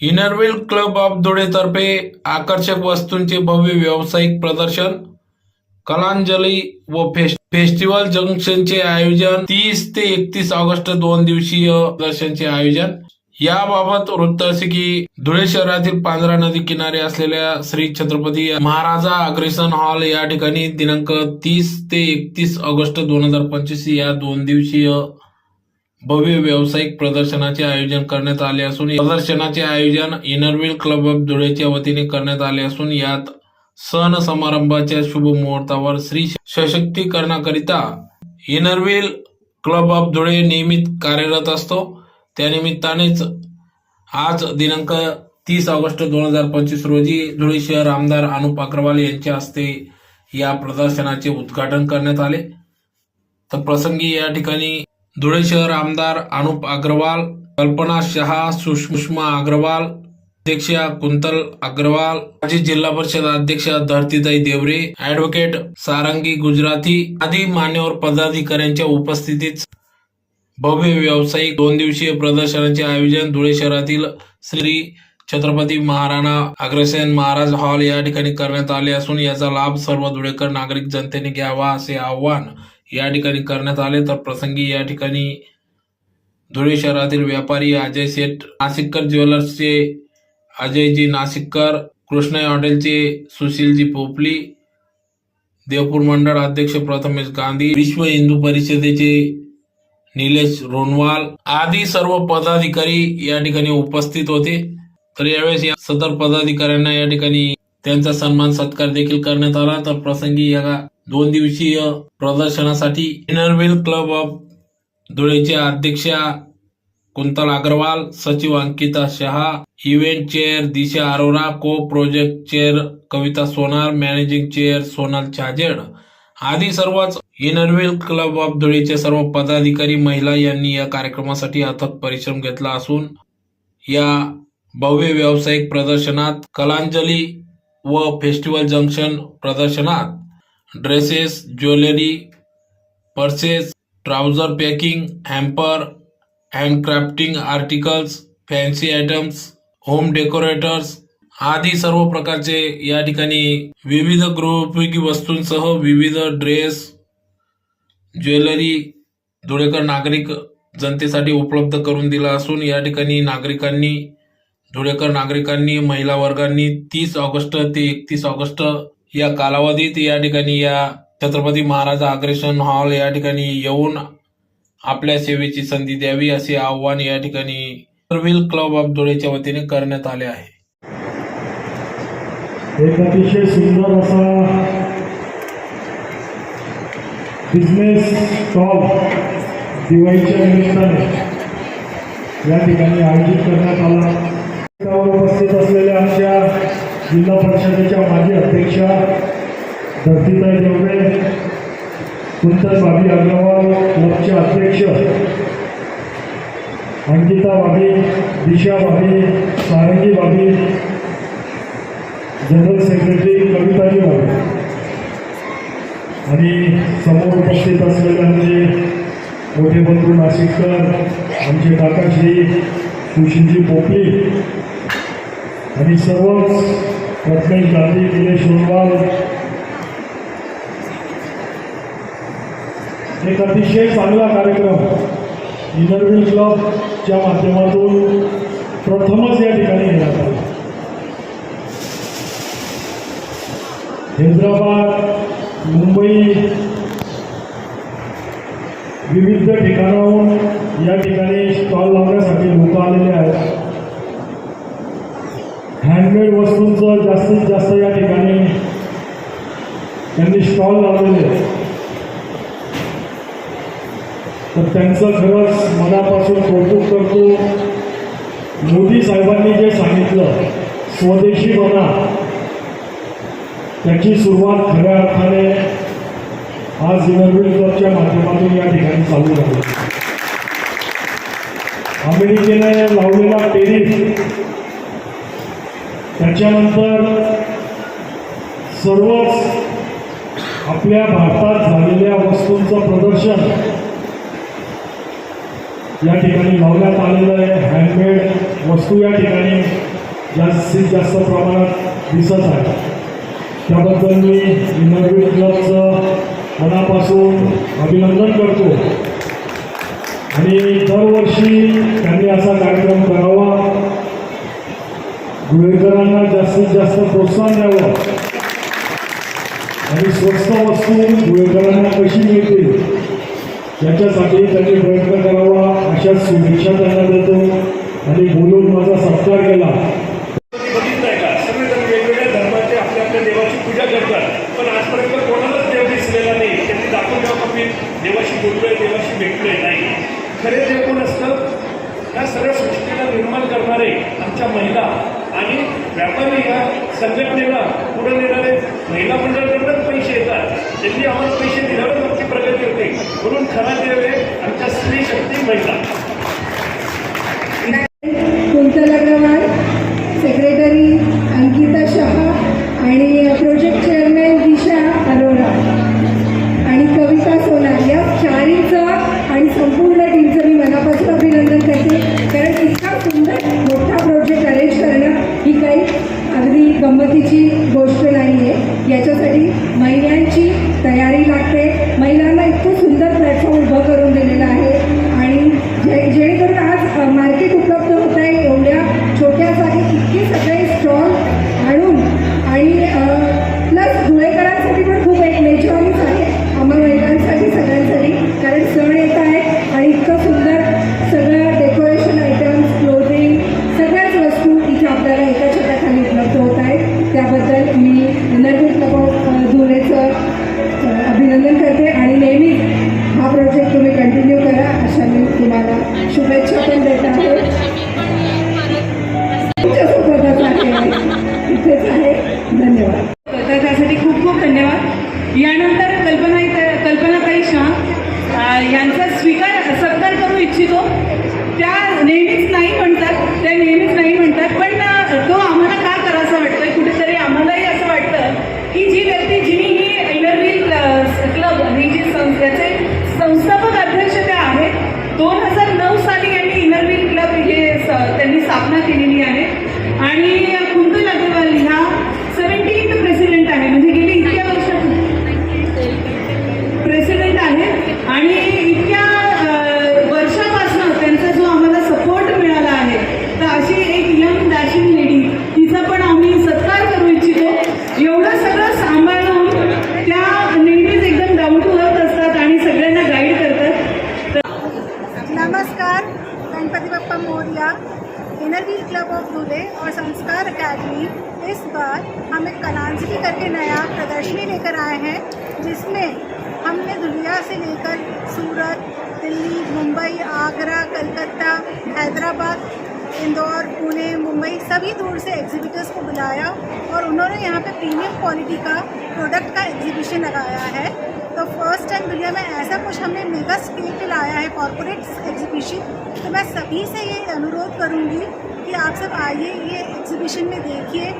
इनरवेल club of धुळेतर्फे आकर्षक वस्तूंचे भव्य व्यावसायिक प्रदर्शन कलांजली व फेस- फेस्टिवल जंक्शनचे आयोजन तीस ते एकतीस ऑगस्ट दोन दिवसीय प्रदर्शनचे आयोजन. याबाबत वृत्त असे की धुळे शहरातील पांढरा नदी किनारे असलेल्या श्री छत्रपती महाराजा अग्रेसन हॉल या ठिकाणी दिनांक तीस ते एकतीस ऑगस्ट दोन हजार पंचवीस या दोन दिवसीय भव्य व्यावसायिक प्रदर्शनाचे आयोजन करण्यात आले असून प्रदर्शनाचे आयोजन इनरव्हील क्लब ऑफ धुळेच्या वतीने करण्यात आले असून यात सण समारंभाच्या शुभ मुहूर्तावर स्त्री सशक्तीकरणाकरिता inner wheel club of Dhule नियमित कार्यरत असतो. त्यानिमित्तानेच आज दिनांक तीस ऑगस्ट दोन हजार पंचवीस रोजी धुळे शहर आमदार अनुप अग्रवाल यांच्या हस्ते या प्रदर्शनाचे उद्घाटन करण्यात आले. तर प्रसंगी या ठिकाणी धुळे शहर आमदार अनुप अग्रवाल कल्पना शहा सुषमा अग्रवाल अध्यक्ष कुंतल अग्रवाल माजी जिल्हा परिषद अध्यक्ष धरतीताई देवरे ऍडव्होकेट सारंगी गुजराती आदी मान्यवर पदाधिकाऱ्यांच्या उपस्थितीत भव्य व्यावसायिक दोन दिवसीय प्रदर्शनाचे आयोजन धुळे शहरातील श्री छत्रपती महाराणा अग्रसेन महाराज हॉल या ठिकाणी करण्यात आले असून याचा लाभ सर्व धुळेकर नागरिक जनतेने घ्यावा असे आवाहन या ठिकाणी करण्यात आले तर प्रसंगी या ठिकाणी धुळे शहरातील व्यापारी अजय शेठ नाशिककर ज्वेलर्सचे अजयजी नाशिककर कृष्णा हॉटेलचे सुशीलजी पोपली देवपूर मंडळ अध्यक्ष प्रथमेश गांधी विश्व हिंदू परिषदेचे निलेश रोनवाल आदी सर्व पदाधिकारी या ठिकाणी उपस्थित होते. तर यावेळेस या सदर पदाधिकाऱ्यांना या ठिकाणी त्यांचा सन्मान सत्कार देखील करण्यात आला. तर प्रसंगी या दोन दिवसीय प्रदर्शनासाठी इनरवेल क्लब ऑफ धुळेच्या अध्यक्षा कुंतल अग्रवाल सचिव Ankita Shah event chair Disha Arora co project chair Kavita Sonar managing chair Sonal Chhajed आदी सर्वच इनरवेल क्लब ऑफ धुळेचे सर्व पदाधिकारी महिला यांनी या कार्यक्रमासाठी अथक परिश्रम घेतला असून या भव्य व्यावसायिक प्रदर्शनात कलांजली व फेस्टिवल जंक्शन प्रदर्शनात dresses jewellery purses trouser packing hamper handcrafting articles fancy items home decorators आदी सर्व प्रकारचे या ठिकाणी विविध गृहोपयोगी वस्तूंसह विविध ड्रेस ज्वेलरी धुळेकर नागरिक जनतेसाठी उपलब्ध करून दिला असून या ठिकाणी नागरिकांनी धुळेकर नागरिकांनी महिला वर्गांनी तीस ऑगस्ट ते एकतीस ऑगस्ट या कालावधीत या ठिकाणी या छत्रपती महाराज अग्रेशन हॉल या ठिकाणी येऊन आपल्या सेवेची संधी द्यावी असे आव्हान या ठिकाणी सर्विल क्लब ऑफ धुळेच्या वतीने करण्यात आले आहे. एक अतिशय सुंदर असा बिझनेस स्टॉल दिवाळीच्या निमित्ताने या ठिकाणी आयोजित करण्यात आला. उपस्थित असलेल्या आमच्या जिल्हा परिषदेच्या माजी अध्यक्षा धरतीताई देवरे कुंतल बाबी अग्रवाल क्लबचे अध्यक्ष अंकिता बाबी दिशा बाबी सारंगी बाबी जनरल सेक्रेटरी कविताजी बाबी आणि समोर उपस्थित असलेले म्हणजे आमचे मोठे बंधू नाशिककर आमचे काकाश्री सुशीलजी पोपली आणि सर्वच रत्नेश गांधी निलेश सोनवाल एक अतिशय चांगला कार्यक्रम इंटरव्यू क्लबच्या माध्यमातून प्रथमच या ठिकाणी घेण्यात आला. हैदराबाद मुंबई विविध ठिकाणाहून या ठिकाणी स्टॉल लावण्यासाठी लोक आलेले आहेत. हँडमेड वस्तूंचं जास्तीत जास्त या ठिकाणी त्यांनी स्टॉल लावलेले आहेत. तर त्यांचं खरंच मनापासून कौतुक करतो. मोदी साहेबांनी जे सांगितलं स्वदेशी बना त्याची सुरुवात खऱ्या अर्थाने आज इनरव्हील क्लबच्या माध्यमातून या ठिकाणी चालू झाली. अमेरिकेने लावलेला टेरिफ त्याच्यानंतर सर्वच आपल्या भारतात झालेल्या वस्तूंचं प्रदर्शन या ठिकाणी लावण्यात आलेलं आहे. हँडमेड वस्तू या ठिकाणी जास्तीत जास्त प्रमाणात दिसत आहे त्याबद्दल मी इनोव्हेट क्लबचं मनापासून अभिनंदन करतो. आणि दरवर्षी त्यांनी असा कार्यक्रम करावा. धुळेकरांना जास्तीत जास्त प्रोत्साहन द्यावं. आणि स्वस्त वस्तू धुळेकरांना कशी मिळते याच्यासाठी त्यांनी प्रयत्न करावा अशा शुभेच्छा त्यांना देतो. आणि बोलून माझा सत्कार केला. का? सगळेजण वेगवेगळ्या धर्माचे आपल्या आपल्या देवाची पूजा करतात. पण आजपर्यंत कोणालाच नाही. देवाशी बोललोय देवाशी भेटलोय? नाही. खरे देव कोण असतं? या सगळ्या सृष्टीला निर्माण करणारे आमच्या महिला. आणि व्यापारी या संघटनेला पुढे नेणारे महिला मंडळाकडूनच पैसे येतात. त्यांनी आम्हाला पैसे दिल्यावर तर त्यासाठी खूप खूप धन्यवाद. यानंतर कल्पना कल्पनाताई शाह शहा यांचा स्वीकार सत्कार करू इच्छितो. त्या नेहमीच नाही म्हणतात त्या नेहमीच नाही म्हणतात पण तो आम्हाला का करायचा वाटतोय? कुठेतरी आम्हालाही असं वाटतं की जी व्यक्ती जिने ही इनरव्हील क्लब ही जी सं त्याचे संस्थापक Ganpati Bappa Morya inner wheel club of Dhule और संस्कार अकेडमी इस बार हम एक कलांजलि करके नया प्रदर्शनी लेकर आए हैं, जिसमें हमने दुनिया से लेकर सूरत, दिल्ली, मुंबई, आगरा, कलकत्ता, हैदराबाद, इंदौर, पुणे मुंबई सभी दूर से एग्जीबिटर्स को बुलाया और उन्होंने यहाँ पे प्रीमियम क्वालिटी का प्रोडक्ट का एग्जीबिशन लगाया है। तो फ़र्स्ट टाइम दुनिया में ऐसा कुछ हमने मेगा स्केल पे लाया है कॉरपोरेट एग्जीबिशन तो मैं सभी से ये अनुरोध करूँगी कि आप सब आइए ये एग्जीबिशन में देखिए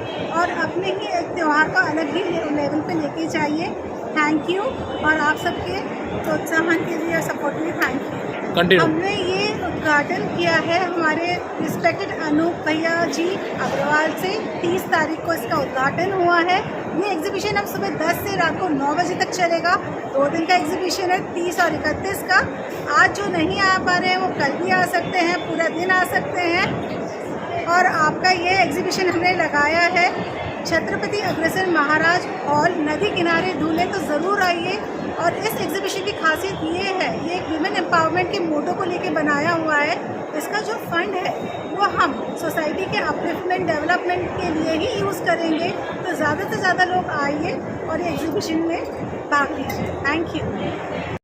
और अपने ही एक त्यौहार को अलग ही लेवल पे लेके जाइए। थैंक यू और आप सबके प्रोत्साहन के लिए सपोर्ट के लिए थैंक यू हमने ये उद्घाटन किया है हमारे रिस्पेक्टेड अनूप भैया जी अग्रवाल से। 30 तारीख को इसका उद्घाटन हुआ है। ये एग्जीबिशन अब सुबह 10 से रात को 9 बजे तक चलेगा। दो दिन का एग्जीबिशन है 30 और 31 का। आज जो नहीं आ पा रहे हैं, वो कल भी आ सकते हैं, पूरा दिन आ सकते हैं। और आपका ये एग्जीबिशन हमने लगाया है। छत्रपति अग्रसर महाराज हॉल, नदी किनारे धूले तो ज़रूर आइए। और इस एग्जीबिशन की खासियत ये है, ये एक वुमेन एम्पावरमेंट के मोटो को लेके बनाया हुआ है। इसका जो फंड है, वो हम सोसाइटी के अपलिफ्टमेंट डेवलपमेंट के लिए ही यूज़ करेंगे। तो ज़्यादा से ज़्यादा लोग आइए और ये एग्जीबिशन में भाग लीजिए। Thank you